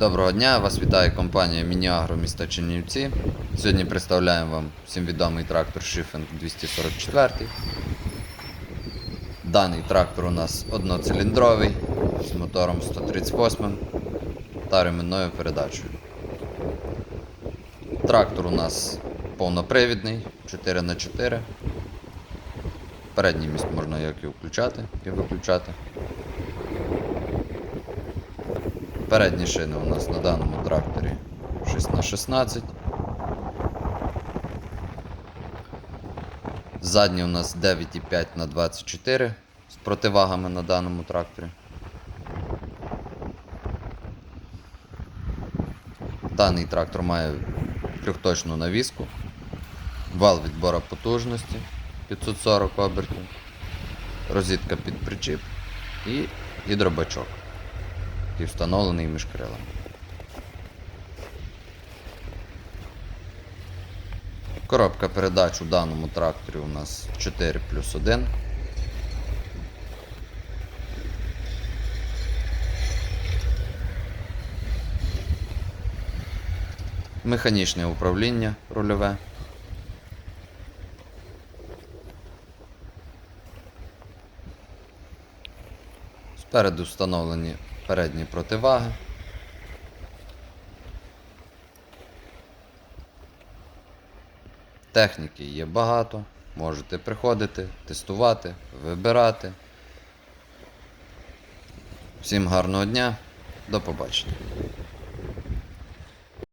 Доброго дня, вас вітає компанія Мініагро міста Чернівці. Сьогодні представляємо вам всім відомий трактор Шифінг 244. Даний трактор у нас одноциліндровий з мотором 138 та ремінною передачею. Трактор у нас повнопривідний 4х4. Передній міст можна як і включати, і виключати. Передні шини у нас на даному тракторі 6х16. Задні у нас 9,5 на 24 з противагами на даному тракторі. Даний трактор має трьохточну навіску, вал відбора потужності 540 обертів, розітка під причіп і гідробачок який встановлений між крилами. Коробка передач у даному тракторі у нас 4 плюс 1. Механічне управління рульове. Спереду встановлені передні противаги. Техніки є багато. Можете приходити, тестувати, вибирати. Всім гарного дня, до побачення.